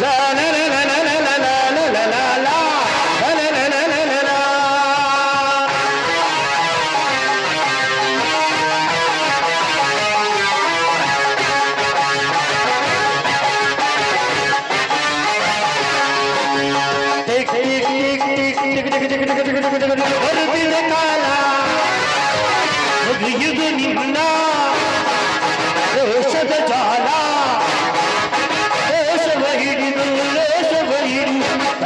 la la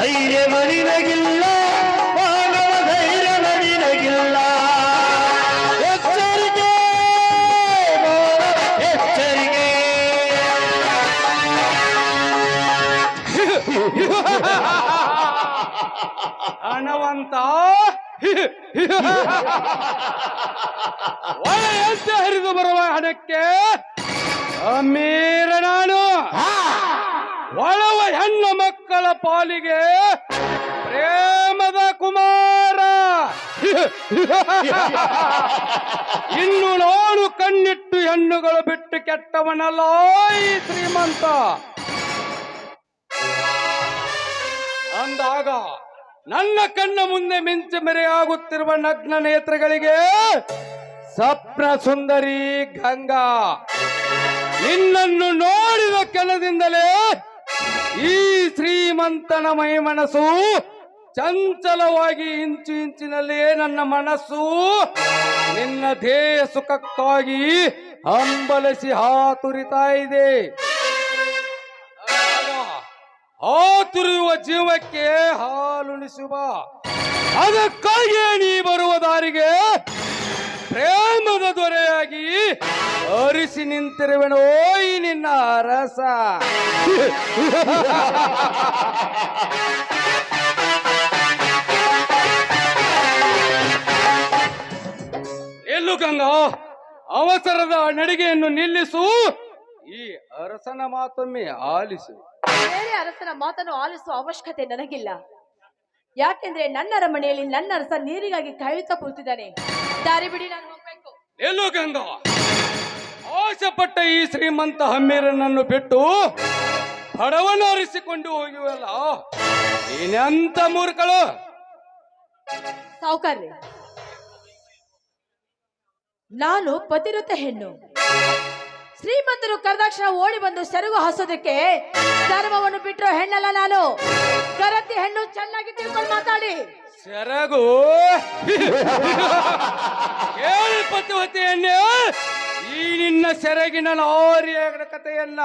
ಧೈರ್ಯಮರಿನಗಿಲ್ಲ ಮಾನವ ಧೈರ್ಯಮರಿನಗಿಲ್ಲ ಎಚ್ಚರಿಕೆ ಎಚ್ಚರಿಕೆ. ಹಣವಂತ. ಒಳ್ಳೆಯಂತೆ ಹರಿದು ಬರುವ ಹಣಕ್ಕೆ ಅಮೀರ ನಾನು ಒಳವ ಹೆಣ್ಣು ಮಕ್ಕಳ ಪಾಲಿಗೆ ಪ್ರೇಮದ ಕುಮಾರ. ಇನ್ನು ನೋಡು ಕಣ್ಣಿಟ್ಟು ಹೆಣ್ಣುಗಳು ಬಿಟ್ಟು ಕೆಟ್ಟವನಲ್ಲ ಶ್ರೀಮಂತ. ಅಂದಾಗ ನನ್ನ ಕಣ್ಣ ಮುಂದೆ ಮಿಂಚು ಮೆರೆಯಾಗುತ್ತಿರುವ ನಗ್ನ ನೇತ್ರಗಳಿಗೆ ಸಪ್ನ ಸುಂದರಿ ಗಂಗಾ. ನಿನ್ನನ್ನು ನೋಡಿದ ಕೆಲದಿಂದಲೇ ಈ ಶ್ರೀಮಂತನ ಮೈ ಮನಸ್ಸು ಚಂಚಲವಾಗಿ ಇಂಚು ಇಂಚಿನಲ್ಲಿಯೇ ನನ್ನ ಮನಸ್ಸು ನಿನ್ನ ಧ್ಯೇಯ ಸುಖಕ್ಕಾಗಿ ಹಂಬಲಿಸಿ ಹಾತುರಿತಾ ಇದೆ. ಹಾತುರಿಯುವ ಜೀವಕ್ಕೆ ಹಾಲುಣಿಸುವ. ಅದಕ್ಕಾಗಿಯೇ ನೀ ಬರುವ ದಾರಿಗೆ ಪ್ರೇಮದ ದೊರೆಯಾಗಿ ಅರಿಸಿ ನಿಂತಿರುವೆನೋ ಈ ನಿನ್ನ ಅರಸ. ಎಲ್ಲು ಗಂಗ, ಅವಸರದ ನಡಿಗೆಯನ್ನು ನಿಲ್ಲಿಸು. ಈ ಅರಸನ ಮಾತೊಮ್ಮೆ ಆಲಿಸು. ಬೇರೆ ಅರಸನ ಮಾತನ್ನು ಆಲಿಸುವ ಅವಶ್ಯಕತೆ ನನಗಿಲ್ಲ. ಯಾಕೆಂದ್ರೆ ನನ್ನ ಮನೆಯಲ್ಲಿ ನನ್ನ ಅರಸ ನೀರಿಗಾಗಿ ಕಾಯುತ್ತಾ ಕೂತಿದ್ದಾನೆ. ದಾರಿ ಬಿಡಿ ನಾನು ಹೋಗ್ಬೇಕು. ಎಲ್ಲೋ ಗಂಗಾ. ಆಸೆಪಟ್ಟ ಈ ಶ್ರೀಮಂತ ಹಮ್ಮೀರನನ್ನು ಬಿಟ್ಟು ಹಡವನ್ನು ಅರಿಸಿಕೊಂಡು ಹೋಗಿವಲ್ಲ. ನೀನೆಂತ ಮೂರ್ಖಳು? ಸಾವುಕಾರ್ರಿ ನಾನು ಪತಿರುತ್ತ ಹೆಣ್ಣು. ಶ್ರೀಮಂತರು ಕರೆದಾಕ್ಷಣ ಓಡಿ ಬಂದು ಸೆರಗು ಹಾಸೋದಕ್ಕೆ ಧರ್ಮವನ್ನು ಬಿಟ್ಟರು ಹೆಣ್ಣಲ್ಲ ನಾನು. ಕರತಿ ಹೆಣ್ಣು ಚೆನ್ನಾಗಿ ತಿಳ್ಕೊಂಡು ಮಾತಾಡಿ. ಸೆರಗು. ಪತಿವತಿ ಈ ನಿನ್ನ ಸೆರಗಿನ ನಾರಿಯ ಕಥೆಯನ್ನ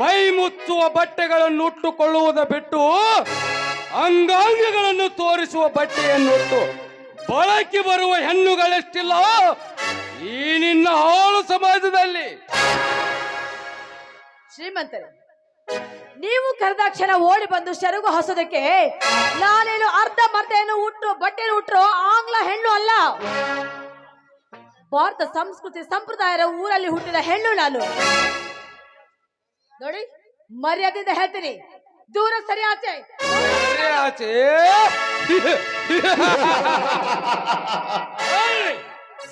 ಮೈ ಮುಚ್ಚುವ ಬಟ್ಟೆಗಳನ್ನು ಉಟ್ಟುಕೊಳ್ಳುವುದ ಬಿಟ್ಟು ಅಂಗಾಂಗಗಳನ್ನು ತೋರಿಸುವ ಬಟ್ಟೆಯನ್ನು ಉಟ್ಟು ಬಳಕೆ ಬರುವ ಹೆಣ್ಣುಗಳೆಷ್ಟಿಲ್ಲ, ಈ ನಿನ್ನ ಹಾಳು ಸಮಾಜದಲ್ಲಿ. ಶ್ರೀಮಂತರೇ ನೀವು ಕರೆದಾಕ್ಷಣ ಓಡಿ ಬಂದು ಸೆರಗು ಹಸೋದಕ್ಕೆ ನಾನೇನು ಅರ್ಧ ಮರ್ಧೆಯನ್ನು ಹುಟ್ಟು ಬಟ್ಟೆಯನ್ನು ಹುಟ್ಟರು ಆಂಗ್ಲ ಹೆಣ್ಣು ಅಲ್ಲ. ಭಾರತ ಸಂಸ್ಕೃತಿ ಸಂಪ್ರದಾಯದ ಊರಲ್ಲಿ ಹುಟ್ಟಿದ ಹೆಣ್ಣು ನಾನು. ನೋಡಿ, ಮರ್ಯಾದೆಯಿಂದ ಹೇಳ್ತೀನಿ. ದೂರ ಸರಿ ಆಚೆ. ಆಚೆ!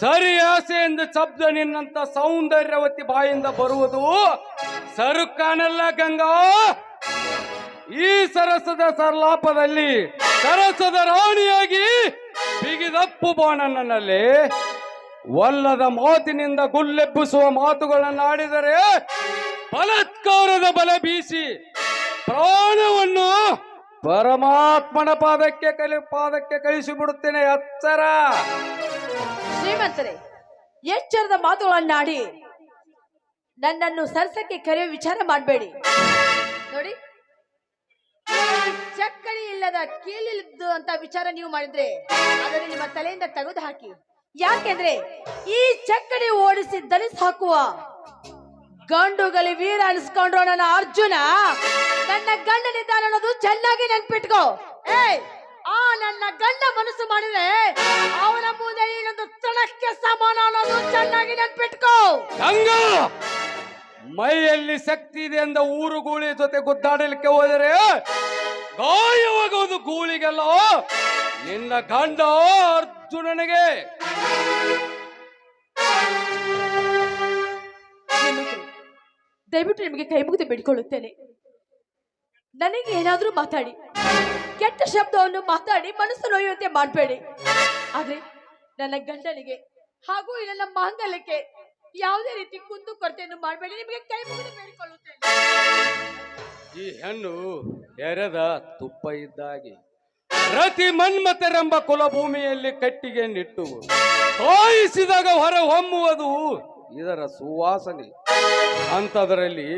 ಸರಿ ಆಸೆ ಎಂದು ಶಬ್ದ ನಿನ್ನಂತ ಸೌಂದರ್ಯವತಿ ಬಾಯಿಂದ ಬರುವುದು ಸರುಕಾನಲ್ಲ ಗಂಗಾ, ಈ ಸರಸದ ಸರ್ಲಾಪದಲ್ಲಿ ಸರಸದ ರಾಣಿಯಾಗಿ ಬಿಗಿದಪ್ಪು ಬಾಣನಲ್ಲಿ ಒಲ್ಲದ ಮಾತಿನಿಂದ ಗುಲ್ಲೆಬ್ಬಿಸುವ ಮಾತುಗಳನ್ನು ಆಡಿದರೆ ಬಲತ್ಕಾರದ ಬಲ ಬೀಸಿ ಪ್ರಾಣವನ್ನು ಪರಮಾತ್ಮನ ಪಾದಕ್ಕೆ ಕಲಿ, ಪಾದಕ್ಕೆ ಕಳಿಸಿ ಬಿಡುತ್ತೇನೆ ಎಚ್ಚರ ಶ್ರೀಮಂತರೇ, ಎಚ್ಚರದ ಮಾತುಗಳನ್ನಾಡಿ ನನ್ನನ್ನು ಸರ್ಸಕ್ಕೆ ಕರೆಯೋ ವಿಚಾರ ಮಾಡಬೇಡಿ. ನೋಡಿ. ಚಕ್ಕಡಿ ಇಲ್ಲದ ಕೀಲಿದ್ದು ಅಂತ ವಿಚಾರ ನೀವು ಮಾಡಿದ್ರೆ ಅದನ್ನು ನಿಮ್ಮ ತಲೆಯಿಂದ ತೆಗೆದು ಹಾಕಿ. ಯಾಕೆಂದ್ರೆ ಈ ಚಕ್ಕಡಿ ಓಡಿಸಿ ದಲಿಸ್ ಹಾಕುವ ಗಂಡುಗಲಿ ವೀರ ಅನಿಸ್ಕೊಂಡ್ರು ನನ್ನ ಅರ್ಜುನ. ನನ್ನ ಗಂಡನಿದ್ದಾನೆ ಅನ್ನೋದು ಚೆನ್ನಾಗಿ ನೆನ್ಪಿಟ್ಕೋ. ಏ ಆ ನನ್ನ ಗಂಡ ಮನಸ್ಸು ಮಾಡಿದ್ರೆ ಅವನ ಮುಂದೆ ಏನೊಂದು ತಣಕ್ಕೆ ಸಮಾನ ಅನ್ನೋದು ಚೆನ್ನಾಗಿ ನೆನ್ಪಿಟ್ಕೋ. ಮೈಯಲ್ಲಿ ಶಕ್ತಿ ಇದೆ ಎಂದ ಊರು ಗೂಳಿ ಜೊತೆ ಗುದ್ದಾಡಲಿಕ್ಕೆ ಹೋದರೆ ಗಾಯವಾಗುವುದು ಗೂಳಿಗೆಲ್ಲ. ನಿನ್ನ ಗಂಡ ಅರ್ಜುನನಿಗೆ. ದಯವಿಟ್ಟು ನಿಮಗೆ ಕೈ ಮುಗಿದು ಬಿಡ್ಕೊಳ್ಳುತ್ತೇನೆ. ನನಗೆ ಏನಾದರೂ ಮಾತಾಡಿ. ಕೆಟ್ಟ ಶಬ್ದವನ್ನು ಮಾತಾಡಿ ಮನಸ್ಸು ನೋಯುವಂತೆ ಮಾಡಬೇಡಿ. ಆದ್ರೆ ನನ್ನ ಗಂಡನಿಗೆ ಹಾಗೂ ನನ್ನ ಮಾಂಗಲ್ಯಕ್ಕೆ ಯಾವುದೇ ರೀತಿ ಕುಂದು ಕೊರತೆಯನ್ನು ಮಾಡಬೇಡಿ. ನಿಮಗೆ ಕೈ ಮುಗಿದು ಬೇಡಿಕೊಳ್ಳುತ್ತೇನೆ. ಈ ಹೆಣ್ಣು ಎರೆದ ತುಪ್ಪ ಇದ್ದಾಗಿ ರತಿ ಮನ್ಮತರೆಂಬ ಕುಲಭೂಮಿಯಲ್ಲಿ ಕಟ್ಟಿಗೆ ನಿಟ್ಟು ತೋಯಿಸಿದಾಗ ಹೊರ ಹೊಮ್ಮುವುದು ಇದರ ಸುವಾಸನೆ. ಅಂಥದರಲ್ಲಿ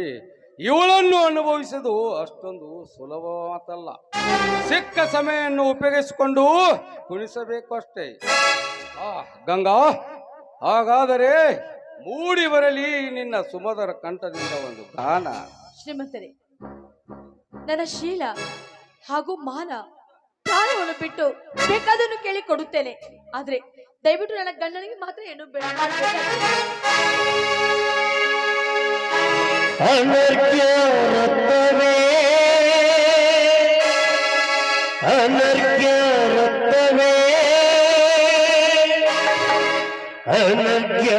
ಇವಳನ್ನು ಅನುಭವಿಸುವುದು ಅಷ್ಟೊಂದು ಸುಲಭ ಮಾತಲ್ಲ ಸಿಕ್ಕ ಸಮಯವನ್ನು ಉಪಯೋಗಿಸಿಕೊಂಡು ಕುಣಿಸಬೇಕು ಅಷ್ಟೇ ಆ, ಗಂಗಾ, ಹಾಗಾದರೆ ಮೂಡಿ ಬರಲಿ ನಿನ್ನ ಸುಮಧುರ ಕಂಠದಿಂದ ಒಂದು ಗಾನ. ಶ್ರೀಮಂತರೇ ನನ್ನ ಶೀಲ ಹಾಗೂ ಮಾನ ಪ್ರಾಣವನ್ನು ಬಿಟ್ಟು ಬೇಕಾದನ್ನು ಕೇಳಿ ಕೊಡುತ್ತೇನೆ ಆದ್ರೆ ದಯವಿಟ್ಟು ನನ್ನ ಗಂಡನಿಗೆ ಮಾತ್ರ ಏನು ಬೇಡ. ಅನರ್ಗ್ಯ ಅನರ್ಘ್ಯ ಅನರ್ಘ್ಯ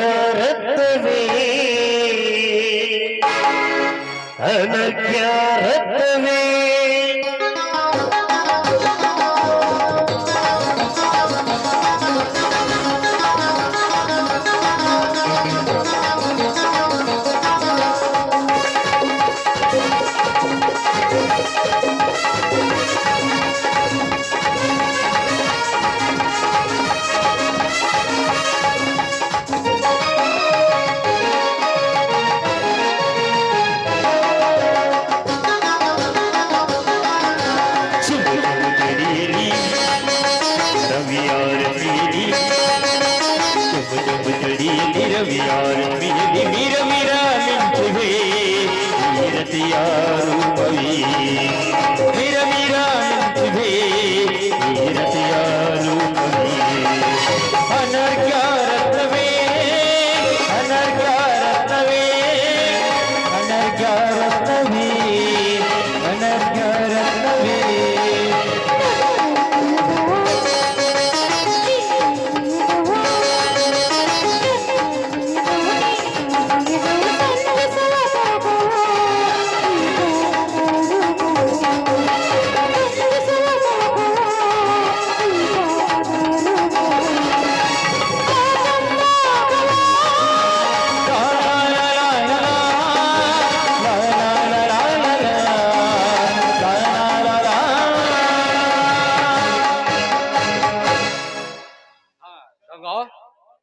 ರತ್ನವೇ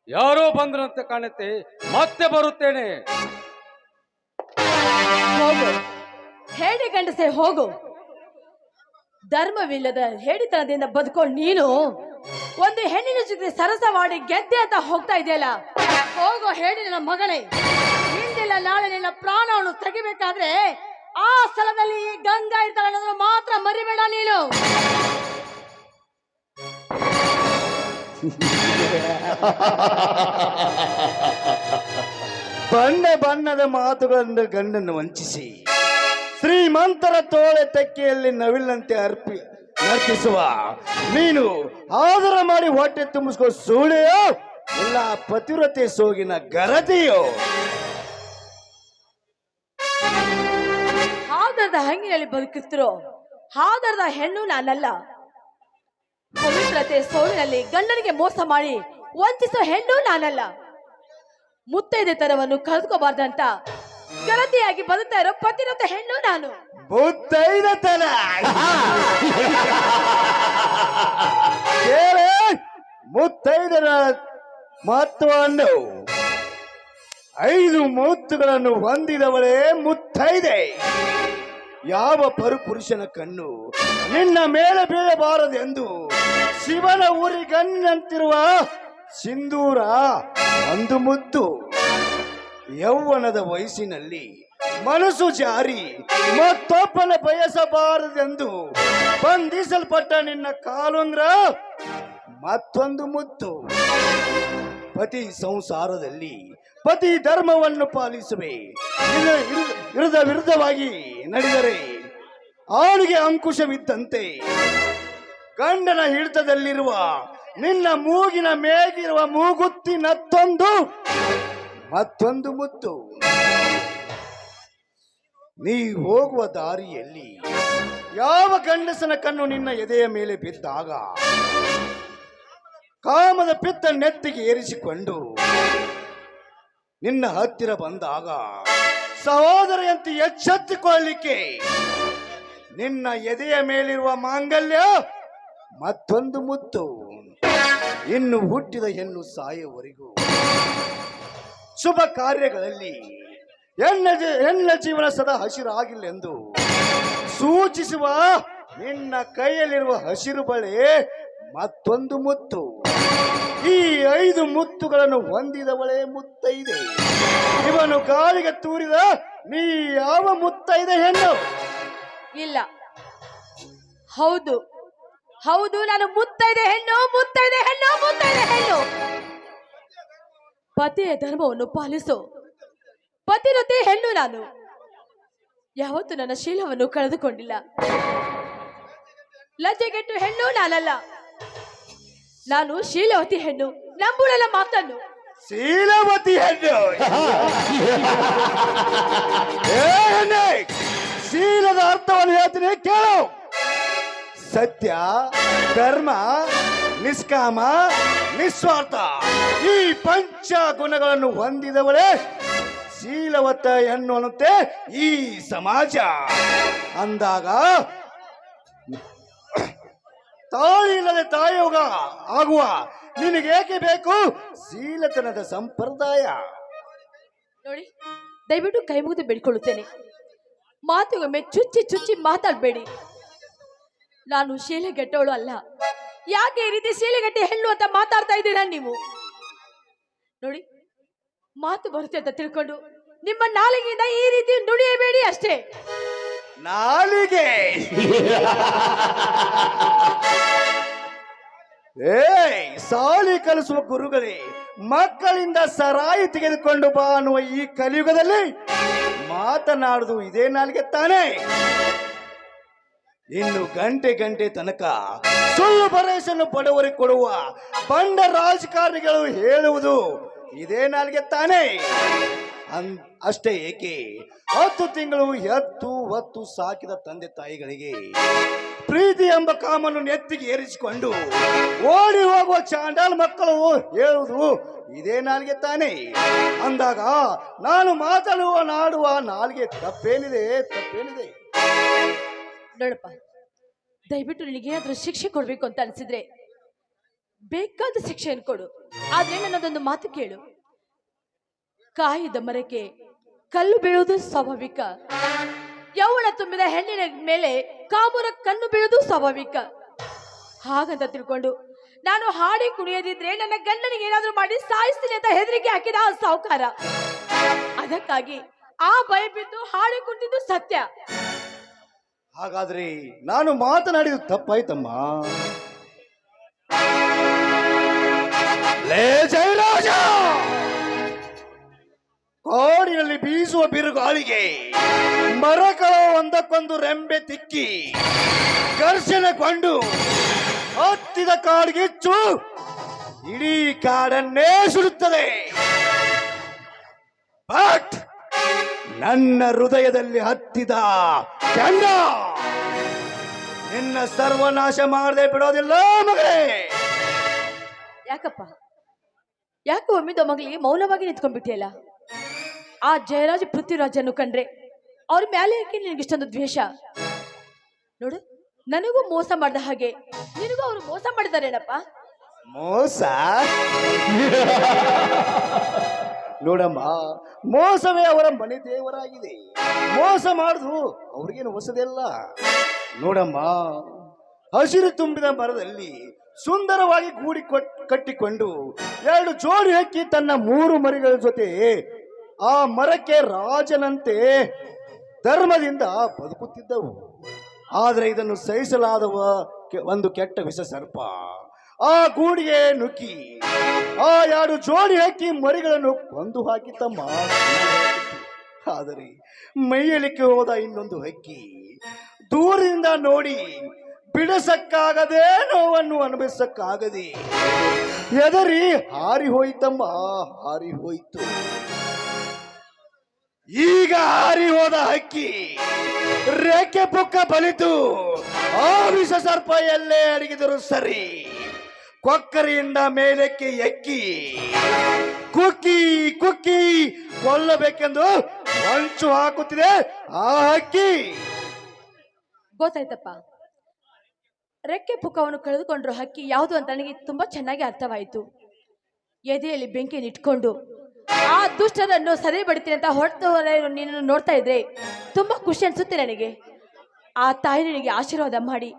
ಯಾರೋ ಬಂದ್ರಂತೆ ಕಾಣುತ್ತೆ, ಮತ್ತೆ ಬರುತ್ತೇನೆ. ಹೇಳಿ ಗಂಡಸೆ, ಹೋಗು. ಧರ್ಮವಿಲ್ಲದ ಹೇಳಿತನದಿಂದ ಬದುಕೊಂಡು ನೀನು. ಒಂದು ಹೆಣ್ಣಿನ ಜೊತೆ ಸರಸ ಮಾಡಿ ಗೆದ್ದೆ ಅಂತ ಹೋಗ್ತಾ ಇದೆಯಲ್ಲ? ಹೋಗೋ, ಹೇಳಿ ನನ್ನ ಮಗಳೇ ಹಿಂದಿಲ್ಲ ನಾಳೆ ನಿನ್ನ ಪ್ರಾಣವನ್ನು ತೆಗಿಬೇಕಾದ್ರೆ ಆ ಸ್ಥಳದಲ್ಲಿ ಈ ಗಂಗಾ ಇರ್ತಾಳೆ ಮಾತ್ರ ಮರಿಬೇಡ ನೀನು. ಬಣ್ಣ ಬಣ್ಣದ ಮಾತುಗಳಿಂದ ಗಂಡನ್ನು ವಂಚಿಸಿ. ಶ್ರೀಮಂತರ ತೋಳೆ ತೆಕ್ಕೆಯಲ್ಲಿ ನವಿಲಂತೆ ಅರ್ಪಿ ನರ್ತಿಸುವ ನೀನು ಆದರ ಮಾಡಿ ಹೊಟ್ಟೆ ತುಂಬಿಸ್ಕೋ ಸೂಳೆಯೋ, ಇಲ್ಲ ಪತಿವ್ರತೆ ಸೋಗಿನ ಗರದಿಯೋ ಹಾದರದ ಹಂಗಿನಲ್ಲಿ ಬದುಕುತ್ತಿರೋ, ಹಾದರದ ಹೆಣ್ಣು ನಾನಲ್ಲ. ಪವಿತ್ರತೆ ಸೋಲಿನಲ್ಲಿ ಗಂಡನಿಗೆ ಮೋಸ ಮಾಡಿ ವಂಚಿಸೋ ಹೆಣ್ಣು ನಾನಲ್ಲ. ಮುತ್ತೈದೆ ತರವನ್ನು ಕಳೆದುಕೋಬಾರ್ದಂತ ಗರತಿಯಾಗಿ ಬದುಕ್ತಾ ಇರೋ ಪತಿರತ ಹೆಣ್ಣು ನಾನು. ಬುದ್ಧೈದ ತನ. ಕೇಳೆ ಮುತ್ತೈದರ ಮಹತ್ವವನ್ನು. ಐದು ಮುತ್ತುಗಳನ್ನು ಹೊಂದಿದವಳೇ ಮುತ್ತೈದೆ. ಯಾವ ಪರುಪುರುಷನ ಕಣ್ಣು ನಿನ್ನ ಮೇಲೆ ಬೀಳಬಾರದೆಂದು ಶಿವನ ಊರಿಗನ್ನಂತಿರುವ ಸಿಂಧೂರ ಒಂದು ಮುದ್ದು ಯೌವನದ ವಯಸ್ಸಿನಲ್ಲಿ ಮನಸ್ಸು ಜಾರಿ ಮತ್ತೊಬ್ಬನ ಬಯಸಬಾರದೆಂದು ಬಂಧಿಸಲ್ಪಟ್ಟ ನಿನ್ನ ಕಾಲುಂಗ್ರ ಮತ್ತೊಂದು ಮುತ್ತು. ಪತಿ ಸಂಸಾರದಲ್ಲಿ ಪತಿ ಧರ್ಮವನ್ನು ಪಾಲಿಸುವೆ. ವಿರುದ್ಧ ವಿರುದ್ಧವಾಗಿ ನಡೆದರೆ ಆಳಿಗೆ ಅಂಕುಶವಿದ್ದಂತೆ. ಗಂಡನ ಹಿಡಿತದಲ್ಲಿರುವ, ನಿನ್ನ ಮೂಗಿನ ಮೇಗಿರುವ ಮೂಗುತ್ತಿನತ್ತೊಂದು ಮತ್ತೊಂದು ಮುತ್ತು. ನೀ ಹೋಗುವ ದಾರಿಯಲ್ಲಿ ಯಾವ ಗಂಡಸನ ಕಣ್ಣು ನಿನ್ನ ಎದೆಯ ಮೇಲೆ ಬಿದ್ದಾಗ, ಕಾಮದ ಪಿತ್ತ ನೆತ್ತಿಗೆ ಏರಿಸಿಕೊಂಡು ನಿನ್ನ ಹತ್ತಿರ ಬಂದಾಗ ಸಹೋದರಿಯಂತೆ ಎಚ್ಚೆತ್ತುಕೊಳ್ಳಲಿಕ್ಕೆ ನಿನ್ನ ಎದೆಯ ಮೇಲಿರುವ ಮಾಂಗಲ್ಯ ಮತ್ತೊಂದು ಮುತ್ತು. ಇನ್ನು ಹುಟ್ಟಿದ ಹೆಣ್ಣು ಸಾಯುವವರೆಗೂ. ಶುಭ ಕಾರ್ಯಗಳಲ್ಲಿ ಹೆಣ್ಣ ಹೆಣ್ಣ ಜೀವನ ಸದಾ ಹಸಿರಾಗಿಲ್ಲೆಂದು ಸೂಚಿಸುವ ನಿನ್ನ ಕೈಯಲ್ಲಿರುವ ಹಸಿರು ಬಳೆ ಮತ್ತೊಂದು ಮುತ್ತು. ಈ ಐದು ಮುತ್ತುಗಳನ್ನು ಹೊಂದಿದವಳೆ ಮುತ್ತೈದೆ. ಇವನು ಗಾಳಿಗೆ ತೂರಿದ, ನೀ ಯಾವ ಮುತ್ತೈದೆ ಹೆಣ್ಣು? ಇಲ್ಲ. ಹೌದು. ಹೌದು, ನಾನು ಮುತ್ತೈದೆ ಹೆಣ್ಣು ಮುತ್ತೈದೆ ಹೆಣ್ಣು ಮುತ್ತೈದೆ ಹೆಣ್ಣು. ಪತಿಯ ಧರ್ಮವನ್ನು ಪಾಲಿಸು. ಪತಿರತೆ ಹೆಣ್ಣು ನಾನು. ಯಾವತ್ತು ನನ್ನ ಶೀಲವನ್ನು ಕಳೆದುಕೊಂಡಿಲ್ಲ. ಲಜ್ಜೆಗೆಟ್ಟು ಹೆಣ್ಣು ನಾನಲ್ಲ. ನಾನು ಶೀಲವತಿ ಹೆಣ್ಣು, ನಂಬುಳಲ್ಲ ಮಾತನ್ನು. ಶೀಲವತಿ ಹೆಣ್ಣು. ಏ ಶೀಲದ ಅರ್ಥವನ್ನು ಹೇಳ್ತೀನಿ, ಕೇಳು. ಸತ್ಯ, ಧರ್ಮ, ನಿಷ್ಕಾಮ, ನಿಸ್ವಾರ್ಥ, ಈ ಪಂಚ ಗುಣಗಳನ್ನು ಹೊಂದಿದವಳೇ ಶೀಲವತ್ತ ಹೆಣ್ಣು ಅನ್ನುತ್ತೆ ಈ ಸಮಾಜ. ಅಂದಾಗ ತಾಳಿ ಇಲ್ಲದೆ ತಾಯೋಗ ಆಗುವ. ನಿನಗೇಕೆ ಬೇಕು? ಶೀಲತನದ ಸಂಪ್ರದಾಯ. ನೋಡಿ, ದಯವಿಟ್ಟು ಕೈ ಮುಗಿದು ಬೇಡಿಕೊಳ್ಳುತ್ತೇನೆ. ಮಾತುಗೊಮ್ಮೆ ಚುಚ್ಚಿ ಚುಚ್ಚಿ ಮಾತಾಡಬೇಡಿ. ನಾನು ಶೀಲೆಗೆಟ್ಟವಳು ಅಲ್ಲ. ಯಾಕೆ ಈ ರೀತಿ ಶೀಲೆಗಟ್ಟೆ ಹೆಣ್ಣು ಅಂತ ಮಾತಾಡ್ತಾ ಇದ್ದೀರಾ ನೀವು? ನೋಡಿ, ಮಾತು ಬರುತ್ತೆ ಅಂತ ತಿಳ್ಕೊಂಡು ನಿಮ್ಮ ನಾಲಿಗೆಯಿಂದ ಈ ರೀತಿ ನುಡಿಯಬೇಡಿ ಅಷ್ಟೇ. ನಾಲಿಗೆ. ಏ ಸಾಲಿ ಕಲಿಸುವ ಗುರುಗಳೇ, ಮಕ್ಕಳಿಂದ ಸರಾಯಿ ತೆಗೆದುಕೊಂಡು ಬಾ ಅನ್ನುವ ಈ ಕಲಿಯುಗದಲ್ಲಿ ಮಾತನಾಡುದು ಇದೇ ನಾಲಿಗೆ ತಾನೆ. ಇನ್ನು ಗಂಟೆ ಗಂಟೆ ತನಕ ಸುಳ್ಳು ಭರವಸೆಯನ್ನು ಬಡವರಿಗೆ ಕೊಡುವ ಬಂಡ ರಾಜಕಾರಣಿಗಳು ಹೇಳುವುದು ಇದೇ ನಾಲಿಗೆ ತಾನೇ. ಅನ್ ಅಷ್ಟೇ ಏಕೆ? ಹತ್ತು ತಿಂಗಳು ಎತ್ತು ಹೊತ್ತು ಸಾಕಿದ ತಂದೆ ತಾಯಿಗಳಿಗೆ ಪ್ರೀತಿ ಎಂಬ ಕಾಮನ್ನು ನೆತ್ತಿಗೆ ಏರಿಸಿಕೊಂಡು ಓಡಿ ಹೋಗುವ ಚಾಂಡಾಲ್ ಮಕ್ಕಳು ಹೇಳುವುದು ಇದೇ ನಾಲ್ಗೆ ತಾನೇ. ಅಂದಾಗ, ನಾನು ಮಾತಾಡುವ ನಾಡುವ ನಾಲ್ಗೆ ತಪ್ಪೇನಿದೆ ತಪ್ಪೇನಿದೆ. ದಯವಿಟ್ಟು ನಿನಗೆ ಅದ್ರ ಶಿಕ್ಷೆ ಕೊಡ್ಬೇಕು ಅಂತ ಅನ್ಸಿದ್ರೆ ಬೇಕಾದ ಶಿಕ್ಷೆಯನ್ನು ಕೊಡು. ಆದ್ರೆ ನನ್ನದೊಂದು ಮಾತು ಕೇಳು. ಕಾಯಿದ ಮರಕ್ಕೆ ಕಲ್ಲು ಬೀಳುವುದು ಸ್ವಾಭಾವಿಕ. ಯೌವನ ತುಂಬಿದ ಹೆಣ್ಣಿನ ಮೇಲೆ ಕಾಮುರ ಕಣ್ಣು ಬೀಳೋದು ಸ್ವಾಭಾವಿಕ. ಹಾಗಂತ ತಿಳ್ಕೊಂಡು ನಾನು ಹಾಡಿ ಕುಣಿಯದಿದ್ರೆ ನನ್ನ ಗಂಡನಿಗೆ ಏನಾದ್ರೂ ಮಾಡಿ ಸಾಯಿಸ್ತೀನಿ ಅಂತ ಹೆದರಿಕೆ ಹಾಕಿದ ಆ ಸಾಹುಕಾರ ಅದಕ್ಕಾಗಿ ಆ ಭಯ ಬಿದ್ದು ಹಾಡಿ ಕುಂತಿದ್ದು ಸತ್ಯ. ಹಾಗಾದ್ರೆ ನಾನು ಮಾತನಾಡಿದ ತಪ್ಪಾಯ್ತಮ್ಮ? ಲೇ ಜಯರಾಜ! ಕೋಡಿನಲ್ಲಿ ಬೀಸುವ ಬಿರುಗಾಳಿಗೆ ಮರಗಳು ಒಂದಕ್ಕೊಂದು ರೆಂಬೆ ತಿಕ್ಕಿ ಘರ್ಷಣೆಗೊಂಡು ಹತ್ತಿದ ಕಾಡಿಗಿಚ್ಚು ಇಡೀ ಕಾಡನ್ನೇ ಸುಡುತ್ತದೆ. ಬಟ್ ನನ್ನ ಹೃದಯದಲ್ಲಿ ಹತ್ತಿದ ಚಂದ ನಿನ್ನ ಸರ್ವನಾಶ ಮಾಡದೆ ಬಿಡೋದಿಲ್ಲ ಮಗಳೇ. ಯಾಕಪ್ಪ? ಯಾಕೆ ಒಮ್ಮಿದ ಮಗಳಿಗೆ ಮೌನವಾಗಿ ನಿಂತ್ಕೊಂಡ್ಬಿಟ್ಟಿಯಲ್ಲ? ಆ ಜಯರಾಜ ಪೃಥ್ವಿರಾಜನ್ನು ಕಂಡ್ರೆ ಅವ್ರ ಮೇಲೆ ಯಾಕೆ ನಿನಗೆ ಇಷ್ಟೊಂದು ದ್ವೇಷ? ನೋಡು, ನನಗೂ ಮೋಸ ಮಾಡಿದ ಹಾಗೆ, ನಿನಗೂ ಅವರು ಮೋಸ ಮಾಡಿದಾರೇನಪ್ಪ? ಮೋಸ? ನೋಡಮ್ಮ, ಮೋಸವೇ ಅವರ ಮನೆ ದೇವರಾಗಿದೆ. ಮೋಸ ಮಾಡಿದ್ರು ಅವ್ರಿಗೇನು ಹೊಸದೆಲ್ಲ ನೋಡಮ್ಮ, ಹಸಿರು ತುಂಬಿದ ಮರದಲ್ಲಿ ಸುಂದರವಾಗಿ ಗೂಡಿ ಕಟ್ಟಿಕೊಂಡು ಎರಡು ಜೋಡಿ ಹಕ್ಕಿ ತನ್ನ ಮೂರು ಮರಿಗಳ ಜೊತೆ ಆ ಮರಕ್ಕೆ ರಾಜನಂತೆ ಧರ್ಮದಿಂದ ಬದುಕುತ್ತಿದ್ದವು. ಆದರೆ ಇದನ್ನು ಸಹಿಸಲಾದವ ಕೆ- ಒಂದು ಕೆಟ್ಟ ವಿಷ ಸರ್ಪ. ಆ ಗೂಡಿಗೆ ನುಕ್ಕಿ, ಆ ಎರಡು ಜೋಡಿ ಹಾಕಿ ಮರಿಗಳನ್ನು ಕೊಂದು ಹಾಕಿತಮ್ಮ ಆದರೆ ಮೈಯಲಿಕ್ಕೆ ಹೋದ ಇನ್ನೊಂದು ಹಕ್ಕಿ. ದೂರದಿಂದ ನೋಡಿ, ಬಿಡಿಸಕ್ಕಾಗದೆ ನೋವನ್ನು ಅನುಭವಿಸಕ್ಕಾಗದೆ ಎದರಿ ಹಾರಿ ಹೋಯ್ತಮ್ಮ, ಹಾರಿ ಹೋಯ್ತು. ಈಗ ಹಾರಿ ಹೋದ ಹಕ್ಕಿ. ರೇಖೆ ಪುಕ್ಕ ಬಲಿತು. ಆ ವಿಷ ಸರ್ಪ ಎಲ್ಲೇ ಅಡಗಿದರು ಸರಿ. ಕೊಕ್ಕರಿಯಿಂದ ಮೇಲಕ್ಕೆ ಎಕ್ಕಿ. ಕುಕ್ಕಿ ಕುಕ್ಕಿ, ಕೊಲ್ಲಬೇಕೆಂದು ಹೊಂಚು ಹಾಕುತ್ತಿದೆ ಆ ಹಕ್ಕಿ. ಗೊತ್ತಾಯ್ತಪ್ಪ. ರೆಕ್ಕೆ ಪುಕ್ಕವನ್ನು ಕಳೆದುಕೊಂಡ್ರು ಹಕ್ಕಿ ಯಾವುದು ಅಂತ ನನಗೆ ತುಂಬಾ ಚೆನ್ನಾಗಿ ಅರ್ಥವಾಯಿತು. ಎದೆಯಲ್ಲಿ ಬೆಂಕಿಯನ್ನು ಇಟ್ಕೊಂಡು ಆ ದುಷ್ಟರನ್ನು ಸರಿ ಬಿಡ್ತೀನಿ ಅಂತ ಹೊರತು ನೀನು ನೋಡ್ತಾ ಇದ್ರೆ ತುಂಬಾ ಖುಷಿ ಅನ್ಸುತ್ತೆ ನನಗೆ. ಆ ತಾಯಿ ನಿನಗೆ ಆಶೀರ್ವಾದ ಮಾಡಿ.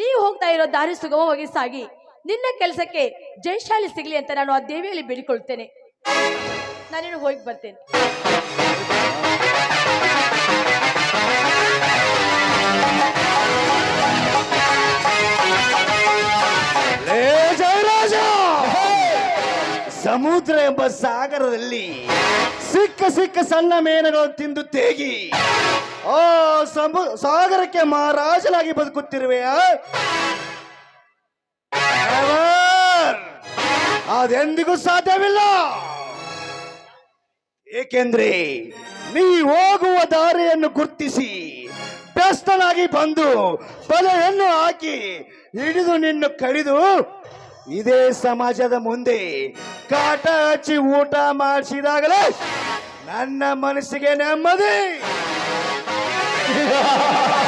ನೀವು ಹೋಗ್ತಾ ಇರೋ ದಾರಿ ಸುಗಮವಾಗಿ ಸಾಗಿ. ನಿನ್ನ ಕೆಲಸಕ್ಕೆ ಜಯಶಾಲಿ ಸಿಗಲಿ ಅಂತ ನಾನು ಆ ದೇವಿಯಲ್ಲಿ ಬೇಡಿಕೊಳ್ತೇನೆ ನಾನೇನು ಹೋಗಿ ಬರ್ತೇನೆ. ಸಮುದ್ರ ಎಂಬ ಸಾಗರದಲ್ಲಿ ಸಿಕ್ಕ ಸಿಕ್ಕ ಸಣ್ಣ ಮೇನಗಳು ತಿಂದು ತೇಗಿ ಆ ಸಮು ಸಾಗರಕ್ಕೆ ಮಹಾರಾಜನಾಗಿ ಬದುಕುತ್ತಿರುವೆ! ಅದೆಂದಿಗೂ ಸಾಧ್ಯವಿಲ್ಲ ಏಕೆಂದ್ರೆ ನೀ ಹೋಗುವ ದಾರಿಯನ್ನು ಗುರ್ತಿಸಿ, ಬೆಸ್ತನಾಗಿ ಬಂದು ಬಲೆಯನ್ನು ಹಾಕಿ ಹಿಡಿದು ನಿನ್ನ ಕಡಿದು ಇದೇ ಸಮಾಜದ ಮುಂದೆ ಕಾಟ ಹಚ್ಚಿ ಊಟ ಮಾಡಿಸಿದಾಗಲೇ ನನ್ನ ಮನಸ್ಸಿಗೆ ನೆಮ್ಮದಿ.